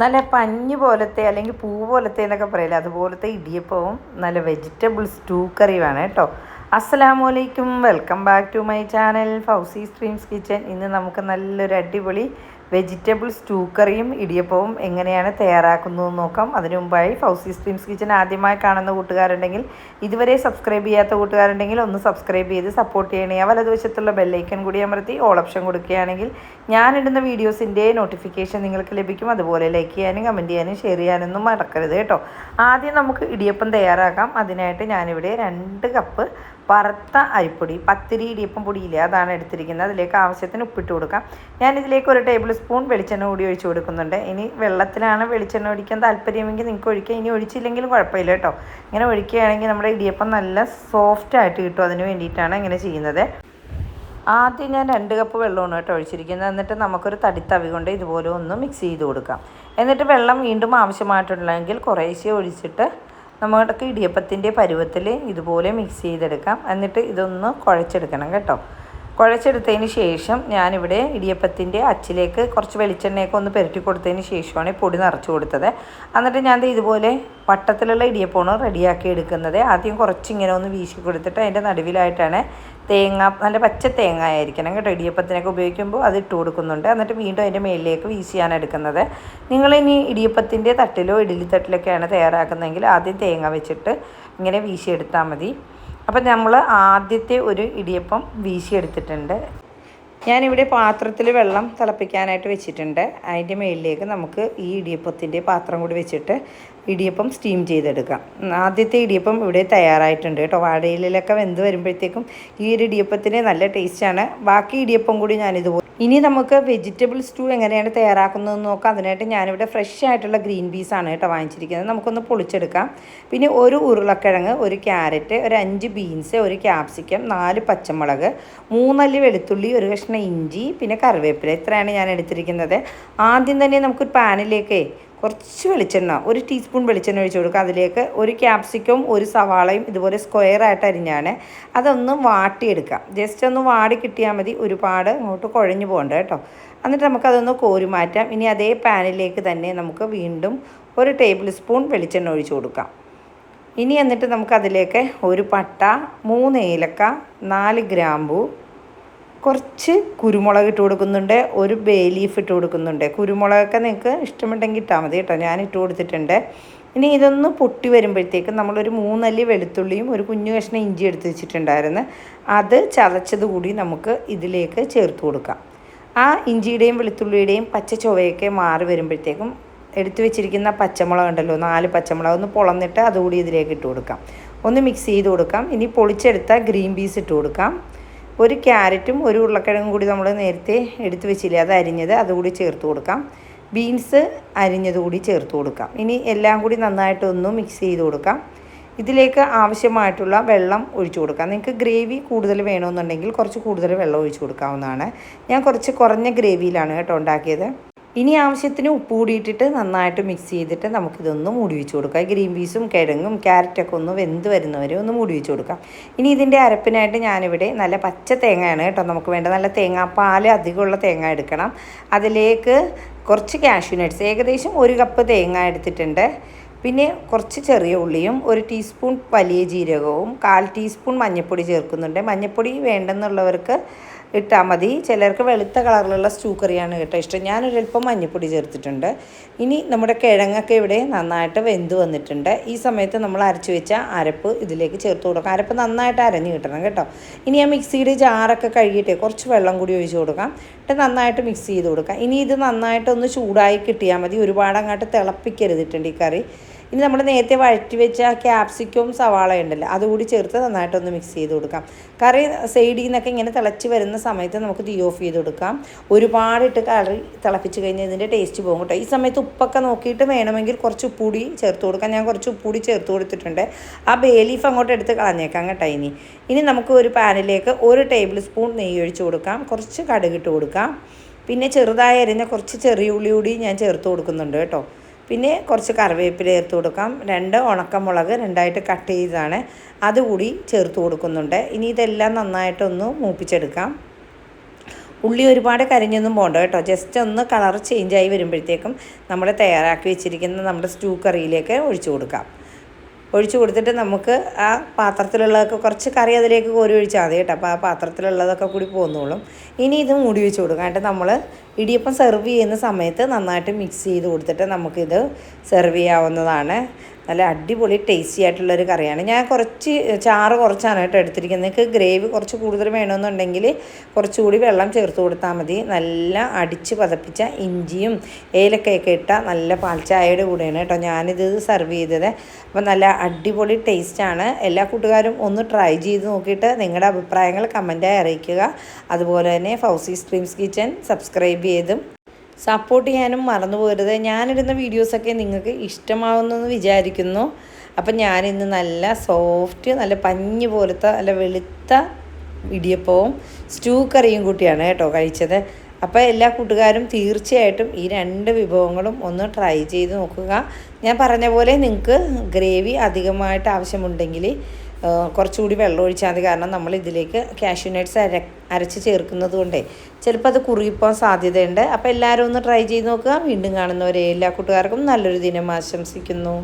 നല്ല പഞ്ഞ് പോലത്തെ അല്ലെങ്കിൽ പൂ പോലത്തെ എന്നൊക്കെ പറയില്ല? അതുപോലത്തെ ഇടിയപ്പവും നല്ല വെജിറ്റബിൾ സ്റ്റൂ കറിയുമാണ് കേട്ടോ. അസ്സലാമലൈക്കും welcome back to my channel Fousi streams kitchen. ഇന്ന് നമുക്ക് നല്ലൊരു അടിപൊളി വെജിറ്റബിൾ സ്റ്റൂ കറിയും ഇടിയപ്പവും എങ്ങനെയാണ് തയ്യാറാക്കുന്നതെന്ന് നോക്കാം. അതിനു മുമ്പായി ഫൗസി സ്ട്രീംസ് കിച്ചൻ ആദ്യമായി കാണുന്ന കൂട്ടുകാരുണ്ടെങ്കിൽ ഇതുവരെ സബ്സ്ക്രൈബ് ചെയ്യാത്ത കൂട്ടുകാരുണ്ടെങ്കിൽ ഒന്ന് സബ്സ്ക്രൈബ് ചെയ്ത് സപ്പോർട്ട് ചെയ്യണേ. വലതുവശത്തുള്ള ബെല്ലൈക്കൺ കൂടി അമർത്തി ഓൾ ഓപ്ഷൻ കൊടുക്കുകയാണെങ്കിൽ ഞാനിടുന്ന വീഡിയോസിന്റെ നോട്ടിഫിക്കേഷൻ നിങ്ങൾക്ക് ലഭിക്കും. അതുപോലെ ലൈക്ക് ചെയ്യാനും കമന്റ് ചെയ്യാനും ഷെയർ ചെയ്യാനൊന്നും മറക്കരുത് കേട്ടോ. ആദ്യം നമുക്ക് ഇടിയപ്പം തയ്യാറാക്കാം. അതിനായിട്ട് ഞാനിവിടെ രണ്ട് കപ്പ് വറുത്ത അരിപ്പൊടി പത്തിരി ഇടിയപ്പം പൊടിയില്ലേ അതാണ് എടുത്തിരിക്കുന്നത്. അതിലേക്ക് ആവശ്യത്തിന് ഉപ്പിട്ട് കൊടുക്കാം. ഞാനിതിലേക്ക് ഒരു ടേബിൾ സ്പൂൺ വെളിച്ചെണ്ണ കൂടി ഒഴിച്ച് കൊടുക്കുന്നുണ്ട്. ഇനി വെള്ളത്തിലാണ് വെളിച്ചെണ്ണ ഒഴിക്കാൻ താല്പര്യമെങ്കിൽ നിങ്ങൾക്ക് ഒഴിക്കാം. ഇനി ഒഴിച്ചില്ലെങ്കിലും കുഴപ്പമില്ല കേട്ടോ. ഇങ്ങനെ ഒഴിക്കുകയാണെങ്കിൽ നമ്മുടെ ഇടിയപ്പം നല്ല സോഫ്റ്റ് ആയിട്ട് കിട്ടും അതിന് വേണ്ടിയിട്ടാണ് ഇങ്ങനെ ചെയ്യുന്നത്. ആദ്യം ഞാൻ രണ്ട് കപ്പ് വെള്ളമാണ് കേട്ടോ ഒഴിച്ചിരിക്കുന്നത്. എന്നിട്ട് നമുക്കൊരു തടിത്തവി കൊണ്ട് ഇതുപോലെ ഒന്ന് മിക്സ് ചെയ്ത് കൊടുക്കാം. എന്നിട്ട് വെള്ളം വീണ്ടും ആവശ്യമായിട്ടുണ്ടെങ്കിൽ കുറേശ്ശെ ഒഴിച്ചിട്ട് നമുക്ക് ഇടിയപ്പത്തിന്റെ പരുവത്തിൽ ഇതുപോലെ മിക്സ് ചെയ്തെടുക്കാം. എന്നിട്ട് ഇതൊന്ന് കുഴച്ചെടുക്കണം കേട്ടോ. കുഴച്ചെടുത്തതിന് ശേഷം ഞാനിവിടെ ഇടിയപ്പത്തിന്റെ അച്ചിലേക്ക് കുറച്ച് വെളിച്ചെണ്ണയൊക്കെ ഒന്ന് പുരട്ടി കൊടുത്തതിന് ശേഷമാണ് പൊടി നിറച്ച് കൊടുത്തത്. എന്നിട്ട് ഞാൻ ഇതുപോലെ വട്ടത്തിലുള്ള ഇടിയപ്പമാണ് റെഡിയാക്കി എടുക്കുന്നത്. ആദ്യം കുറച്ച് ഇങ്ങനെ ഒന്ന് വീശി കൊടുത്തിട്ട് അതിന്റെ നടുവിലായിട്ടാണ് തേങ്ങ നല്ല പച്ച തേങ്ങ ആയിരിക്കണം കേട്ടോ. ഇടിയപ്പത്തിനൊക്കെ ഉപയോഗിക്കുമ്പോൾ അത് ഇട്ട് കൊടുക്കുന്നുണ്ട്. എന്നിട്ട് വീണ്ടും അതിന്റെ മേളിലേക്ക് വീശിയാണ് എടുക്കുന്നത്. നിങ്ങളിനി ഇടിയപ്പത്തിന്റെ തട്ടിലോ ഇഡ്ഡലി തട്ടിലൊക്കെയാണ് തയ്യാറാക്കുന്നതെങ്കിൽ ആദ്യം തേങ്ങ വെച്ചിട്ട് ഇങ്ങനെ വീശിയെടുത്താൽ മതി. അപ്പം നമ്മൾ ആദ്യത്തെ ഒരു ഇടിയപ്പം വീശിയെടുത്തിട്ടുണ്ട്. ഞാനിവിടെ പാത്രത്തിൽ വെള്ളം തിളപ്പിക്കാനായിട്ട് വെച്ചിട്ടുണ്ട്. അതിന്റെ മുകളിലേക്ക് നമുക്ക് ഈ ഇടിയപ്പത്തിന്റെ പാത്രം കൂടി വെച്ചിട്ട് ഇടിയപ്പം സ്റ്റീം ചെയ്തെടുക്കാം. ആദ്യത്തെ ഇടിയപ്പം ഇവിടെ തയ്യാറായിട്ടുണ്ട് കേട്ടോ. വാഴയിലൊക്കെ വെന്ത് വരുമ്പോഴത്തേക്കും ഈ ഒരു ഇടിയപ്പത്തിന് നല്ല ടേസ്റ്റാണ് ബാക്കി ഇടിയപ്പം കൂടി ഞാനിതുപോലെ ഇനി നമുക്ക് വെജിറ്റബിൾ സ്റ്റൂ എങ്ങനെയാണ് തയ്യാറാക്കുന്നതെന്ന് നോക്കാം. അതിനായിട്ട് ഞാനിവിടെ ഫ്രഷ് ആയിട്ടുള്ള ഗ്രീൻ പീസാണ് കേട്ടോ വാങ്ങിച്ചിരിക്കുന്നത്. നമുക്കൊന്ന് പൊളിച്ചെടുക്കാം. പിന്നെ ഒരു ഉരുളക്കിഴങ്ങ് ഒരു ക്യാരറ്റ് ഒരു അഞ്ച് ബീൻസ് ഒരു ക്യാപ്സിക്കം നാല് പച്ചമുളക് മൂന്നല്ലി വെളുത്തുള്ളി ഒരു കഷ്ണം ഇഞ്ചി പിന്നെ കറിവേപ്പില. ഇത്രയാണ് ഞാൻ എടുത്തിരിക്കുന്നത്. ആദ്യം തന്നെ നമുക്കൊരു പാനിലേക്ക് കുറച്ച് വെളിച്ചെണ്ണ ഒരു ടീസ്പൂൺ വെളിച്ചെണ്ണ ഒഴിച്ച് കൊടുക്കുക. അതിലേക്ക് ഒരു ക്യാപ്സിക്കവും ഒരു സവാളയും ഇതുപോലെ സ്ക്വയർ ആയിട്ട് അരിഞ്ഞാണ്. അതൊന്ന് വാട്ടിയെടുക്കാം ജസ്റ്റ് ഒന്ന് വാടി കിട്ടിയാൽ മതി. ഒരുപാട് ഇങ്ങോട്ട് കുഴഞ്ഞു പോകണ്ട കേട്ടോ. എന്നിട്ട് നമുക്കതൊന്ന് കോരി മാറ്റാം. ഇനി അതേ പാനിലേക്ക് തന്നെ നമുക്ക് വീണ്ടും ഒരു ടേബിൾ സ്പൂൺ വെളിച്ചെണ്ണ ഒഴിച്ച് കൊടുക്കാം. ഇനി എന്നിട്ട് നമുക്കതിലേക്ക് ഒരു പട്ട മൂന്ന് ഏലക്ക നാല് ഗ്രാമ്പു കുറച്ച് കുരുമുളക് ഇട്ട് കൊടുക്കുന്നുണ്ട് ഒരു ബേ ലീഫ് ഇട്ട് കൊടുക്കുന്നുണ്ട്. കുരുമുളകൊക്കെ നിങ്ങൾക്ക് ഇഷ്ടമുണ്ടെങ്കിൽ ഇട്ടാൽ മതി കേട്ടോ. ഞാൻ ഇട്ട് കൊടുത്തിട്ടുണ്ട്. ഇനി ഇതൊന്ന് പൊട്ടി വരുമ്പോഴത്തേക്ക് നമ്മളൊരു മൂന്നല്ലി വെളുത്തുള്ളിയും ഒരു കുഞ്ഞു കഷ്ണം ഇഞ്ചി എടുത്ത് വെച്ചിട്ടുണ്ടായിരുന്നു. അത് ചതച്ചത് കൂടി നമുക്ക് ഇതിലേക്ക് ചേർത്ത് കൊടുക്കാം. ആ ഇഞ്ചിയുടെയും വെളുത്തുള്ളിയുടെയും പച്ച ചുവയൊക്കെ മാറി വരുമ്പോഴത്തേക്കും എടുത്തു വെച്ചിരിക്കുന്ന പച്ചമുളക് ഉണ്ടല്ലോ നാല് പച്ചമുളക് ഒന്ന് പൊളന്നിട്ട് അതുകൂടി ഇതിലേക്ക് ഇട്ട് കൊടുക്കാം. ഒന്ന് മിക്സ് ചെയ്ത് കൊടുക്കാം. ഇനി പൊളിച്ചെടുത്ത ഗ്രീൻ പീസ് ഇട്ട് കൊടുക്കാം. ഒരു ക്യാരറ്റും ഒരു ഉരുളക്കിഴങ്ങും കൂടി നമ്മൾ നേരത്തെ എടുത്തു വെച്ചില്ലേ അത് അരിഞ്ഞത് അതുകൂടി ചേർത്ത് കൊടുക്കാം. ബീൻസ് അരിഞ്ഞത് കൂടി ചേർത്ത് കൊടുക്കാം. ഇനി എല്ലാം കൂടി നന്നായിട്ടൊന്ന് മിക്സ് ചെയ്ത് കൊടുക്കാം. ഇതിലേക്ക് ആവശ്യമായിട്ടുള്ള വെള്ളം ഒഴിച്ചു കൊടുക്കാം. നിങ്ങൾക്ക് ഗ്രേവി കൂടുതൽ വേണമെന്നുണ്ടെങ്കിൽ കുറച്ച് കൂടുതൽ വെള്ളം ഒഴിച്ചു കൊടുക്കാവുന്നതാണ്. ഞാൻ കുറച്ച് കുറഞ്ഞ ഗ്രേവിയിലാണ് കേട്ടോ ഉണ്ടാക്കിയത്. ഇനി ആവശ്യത്തിന് ഉപ്പ് കൂടിയിട്ടിട്ട് നന്നായിട്ട് മിക്സ് ചെയ്തിട്ട് നമുക്കിതൊന്ന് മൂടി വെച്ച് കൊടുക്കാം. ഗ്രീൻ പീസും കിഴങ്ങും ക്യാരറ്റൊക്കെ ഒന്ന് വെന്ത് വരുന്നവരെ ഒന്ന് മൂടി വെച്ച് കൊടുക്കാം. ഇനി ഇതിന്റെ അരപ്പിനായിട്ട് ഞാനിവിടെ നല്ല പച്ച തേങ്ങയാണ് കേട്ടോ. നമുക്ക് വേണ്ട നല്ല തേങ്ങാപ്പാൽ അധികമുള്ള തേങ്ങ എടുക്കണം. അതിലേക്ക് കുറച്ച് കാഷ്യൂ നട്ട്സ് ഏകദേശം ഒരു കപ്പ് തേങ്ങ എടുത്തിട്ടുണ്ട്. പിന്നെ കുറച്ച് ചെറിയ ഉള്ളിയും ഒരു ടീസ്പൂൺ വലിയ ജീരകവും കാൽ ടീസ്പൂൺ മഞ്ഞൾപ്പൊടി ചേർക്കുന്നുണ്ട്. മഞ്ഞൾപ്പൊടി വേണ്ടെന്നുള്ളവർക്ക് ഇട്ടാൽ മതി. ചിലർക്ക് വെളുത്ത കളറിലുള്ള സ്റ്റൂ കറിയാണ് കേട്ടോ ഇഷ്ടം. ഞാനൊരല്പം മഞ്ഞപ്പൊടി ചേർത്തിട്ടുണ്ട്. ഇനി നമ്മുടെ കിഴങ്ങൊക്കെ ഇവിടെ നന്നായിട്ട് വെന്ത് വന്നിട്ടുണ്ട്. ഈ സമയത്ത് നമ്മൾ അരച്ച് വെച്ച അരപ്പ് ഇതിലേക്ക് ചേർത്ത് കൊടുക്കാം. അരപ്പ് നന്നായിട്ട് അരഞ്ഞ് കിട്ടണം കേട്ടോ. ഇനി ആ മിക്സിയുടെ ജാറൊക്കെ കഴുകിയിട്ട് കുറച്ച് വെള്ളം കൂടി ഒഴിച്ച് കൊടുക്കാം. എന്നിട്ട് നന്നായിട്ട് മിക്സ് ചെയ്ത് കൊടുക്കാം. ഇനി ഇത് നന്നായിട്ടൊന്ന് ചൂടായി കിട്ടിയാൽ മതി. ഒരുപാട് അങ്ങോട്ട് തിളപ്പിക്കരുതിട്ടുണ്ട് ഈ കറി. ഇനി നമ്മൾ നേരത്തെ വഴറ്റി വെച്ച ക്യാപ്സിക്കവും സവാള ഉണ്ടല്ലോ അതുകൂടി ചേർത്ത് നന്നായിട്ടൊന്ന് മിക്സ് ചെയ്ത് കൊടുക്കാം. കറി സൈഡിൽ നിന്നൊക്കെ ഇങ്ങനെ തിളച്ച് വരുന്ന സമയത്ത് നമുക്ക് തീ ഓഫ് ചെയ്ത് കൊടുക്കാം. ഒരുപാടിട്ട് കറി തിളപ്പിച്ച് കഴിഞ്ഞാൽ ഇതിന്റെ ടേസ്റ്റ് പോകും കേട്ടോ. ഈ സമയത്ത് ഉപ്പൊക്കെ നോക്കിയിട്ട് വേണമെങ്കിൽ കുറച്ച് ഉപ്പുകൂടി ചേർത്ത് കൊടുക്കാം. ഞാൻ കുറച്ച് ഉപ്പുകൂടി ചേർത്ത് കൊടുത്തിട്ടുണ്ട്. ആ ബേ ലീഫ് അങ്ങോട്ട് എടുത്ത് കളഞ്ഞേക്കാം കേട്ടോ ഇനി. ഇനി നമുക്ക് ഒരു പാനിലേക്ക് ഒരു ടേബിൾ സ്പൂൺ നെയ്യ് ഒഴിച്ച് കൊടുക്കാം. കുറച്ച് കടുകിട്ട് കൊടുക്കാം. പിന്നെ ചെറുതായി അരിഞ്ഞ കുറച്ച് ചെറിയ ഉള്ളി കൂടി ഞാൻ ചേർത്ത് കൊടുക്കുന്നുണ്ട് കേട്ടോ. പിന്നെ കുറച്ച് കറിവേപ്പില ചേർത്ത് കൊടുക്കാം. രണ്ട് ഉണക്കമുളക് രണ്ടായിട്ട് കട്ട് ചെയ്തതാണ്. അതുകൂടി ചേർത്ത് കൊടുക്കുന്നുണ്ട്. ഇനി ഇതെല്ലാം നന്നായിട്ടൊന്ന് മൂപ്പിച്ചെടുക്കാം. ഉള്ളി ഒരുപാട് കരിഞ്ഞൊന്നും പോകണ്ട കേട്ടോ. ജസ്റ്റ് ഒന്ന് കളർ ചേഞ്ചായി വരുമ്പോഴത്തേക്കും നമ്മൾ തയ്യാറാക്കി വെച്ചിരിക്കുന്ന നമ്മുടെ സ്റ്റൂ കറിയിലേക്ക് ഒഴിച്ചു കൊടുക്കാം. ഒഴിച്ചു കൊടുത്തിട്ട് നമുക്ക് ആ പാത്രത്തിലുള്ളതൊക്കെ കുറച്ച് കറി അതിലേക്ക് കോരി ഒഴിച്ചാൽ മതി കേട്ടോ. അപ്പോൾ ആ പാത്രത്തിലുള്ളതൊക്കെ കൂടി പോന്നോളും. ഇനി ഇത് മൂടി വെച്ച് കൊടുക്കാം. എന്നിട്ട് നമ്മൾ ഇടിയപ്പം സെർവ് ചെയ്യുന്ന സമയത്ത് നന്നായിട്ട് മിക്സ് ചെയ്ത് കൊടുത്തിട്ട് നമുക്കിത് സെർവ് ചെയ്യാവുന്നതാണ്. നല്ല അടിപൊളി ടേസ്റ്റി ആയിട്ടുള്ളൊരു കറിയാണ്. ഞാൻ കുറച്ച് ചാറ് കുറച്ചാണ് കേട്ടോ എടുത്തിരിക്കുന്നത്. നിങ്ങൾക്ക് ഗ്രേവി കുറച്ച് കൂടുതൽ വേണമെന്നുണ്ടെങ്കിൽ കുറച്ചുകൂടി വെള്ളം ചേർത്ത് കൊടുത്താൽ മതി. നല്ല അടിച്ച് പതപ്പിച്ച ഇഞ്ചിയും ഏലക്കയൊക്കെ ഇട്ട നല്ല പാൽച്ചായയുടെ കൂടെയാണ് കേട്ടോ ഞാനിത് സെർവ് ചെയ്തത്. അപ്പം നല്ല അടിപൊളി ടേസ്റ്റാണ് എല്ലാ കൂട്ടുകാരും ഒന്ന് ട്രൈ ചെയ്ത് നോക്കിയിട്ട് നിങ്ങളുടെ അഭിപ്രായങ്ങൾ കമന്റായി അറിയിക്കുക. അതുപോലെ തന്നെ ഫൗസി സ്ട്രീംസ് കിച്ചൻ സബ്സ്ക്രൈബ് ചെയ്തും സപ്പോർട്ട് ചെയ്യാനും മറന്നു പോകരുത്. ഞാനിടുന്ന വീഡിയോസൊക്കെ നിങ്ങൾക്ക് ഇഷ്ടമാവുന്നെന്ന് വിചാരിക്കുന്നു. അപ്പം ഞാനിന്ന് നല്ല സോഫ്റ്റ് നല്ല പഞ്ഞ് പോലത്തെ നല്ല വെളുത്ത ഇടിയപ്പവും സ്റ്റൂ കറിയും കൂട്ടിയാണ് കേട്ടോ കഴിച്ചത്. അപ്പോൾ എല്ലാ കൂട്ടുകാരും തീർച്ചയായിട്ടും ഈ രണ്ട് വിഭവങ്ങളും ഒന്ന് ട്രൈ ചെയ്ത് നോക്കുക. ഞാൻ പറഞ്ഞ പോലെ നിങ്ങൾക്ക് ഗ്രേവി അധികമായിട്ട് ആവശ്യമുണ്ടെങ്കിൽ കുറച്ചുകൂടി വെള്ളം ഒഴിച്ചാൽ മതി. കാരണം നമ്മൾ ഇതിലേക്ക് കാഷ്യൂ നട്ട്സ് അര അരച്ച് ചേർക്കുന്നത് കൊണ്ടേ ചിലപ്പോൾ അത് കുറുകിപ്പോകാൻ സാധ്യതയുണ്ട്. അപ്പോൾ എല്ലാവരും ഒന്ന് ട്രൈ ചെയ്ത് നോക്കുക. വീണ്ടും കാണുന്നവരെ എല്ലാ കൂട്ടുകാർക്കും നല്ലൊരു ദിനം ആശംസിക്കുന്നു.